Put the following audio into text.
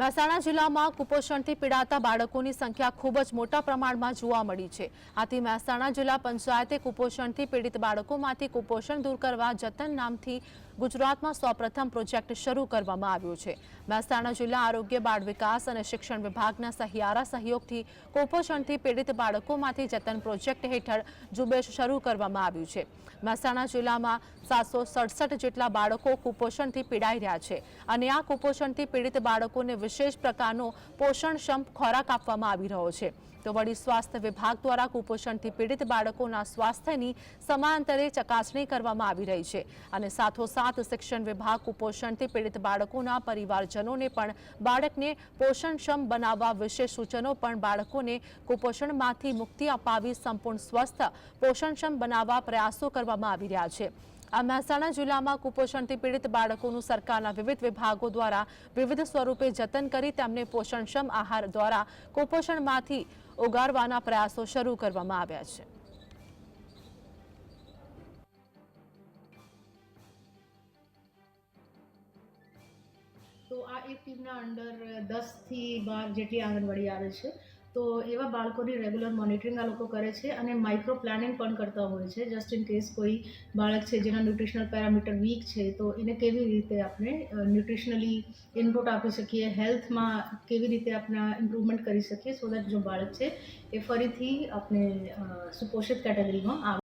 મહેસાણા જિલ્લામાં કુપોષણથી પીડાતા બાળકોની સંખ્યા ખૂબ જ મોટા પ્રમાણમાં જોવા મળી છે. આથી મહેસાણા જિલ્લા પંચાયતે કુપોષણથી પીડિત બાળકોમાંથી કુપોષણ દૂર કરવા જતન નામથી ગુજરાતમાં સૌપ્રથમ પ્રોજેક્ટ શરૂ કરવામાં આવ્યો છે. મહેસાણા જિલ્લા આરોગ્ય, બાળ વિકાસ અને શિક્ષણ વિભાગના સહિયારા સહયોગથી કુપોષણથી પીડિત બાળકોમાંથી જતન પ્રોજેક્ટ હેઠળ ઝુંબેશ શરૂ કરવામાં આવ્યું છે. મહેસાણા જિલ્લામાં સાતસો જેટલા બાળકો કુપોષણથી પીડાઈ રહ્યા છે અને આ કુપોષણથી પીડિત બાળકોને વિશેષ પ્રકારનો પોષણક્ષમ ખોરાક આપવામાં આવી રહ્યો છે. તો વળી સ્વાસ્થ્ય વિભાગ દ્વારા કુપોષણથી પીડિત બાળકોના સ્વાસ્થ્યની સમાંતરે ચકાસણી કરવામાં આવી રહી છે અને સાથોસાથ શિક્ષણ વિભાગ કુપોષણથી પીડિત બાળકોના પરિવારજનોને પણ બાળકને પોષણક્ષમ બનાવવા વિશેષ સૂચનો પણ બાળકોને કુપોષણમાંથી મુક્તિ અપાવી સંપૂર્ણ સ્વસ્થ પોષણક્ષમ બનાવવા પ્રયાસો કરવામાં આવી રહ્યા છે. આ મહેસાણા જિલ્લામાં કુપોષણથી પીડિત બાળકોનું સરકારના વિવિધ વિભાગો દ્વારા વિવિધ સ્વરૂપે જતન કરી તેમને પોષણક્ષમ આહાર દ્વારા કુપોષણમાંથી ઉગારવાના પ્રયાસો શરૂ કરવામાં આવ્યા છે. તો આ એક ટીમના અંડર દસથી બાર જેટલી આંગણવાડી આવે છે. તો એવા બાળકોની રેગ્યુલર મોનિટરિંગ આ લોકો કરે છે અને માઇક્રો પ્લાનિંગ પણ કરતા હોય છે જસ્ટ ઇન કેસ કોઈ બાળક છે જેના ન્યુટ્રિશનલ પેરામીટર વીક છે, તો એને કેવી રીતે આપણે ન્યુટ્રિશનલી ઇનપુટ આપી શકીએ હેલ્થમાં કેવી રીતે આપણે ઇમ્પ્રુવમેન્ટ કરી શકીએ સો દેટ જો બાળક છે એ ફરીથી આપણે સુપોષિત કેટેગરીમાં આવે.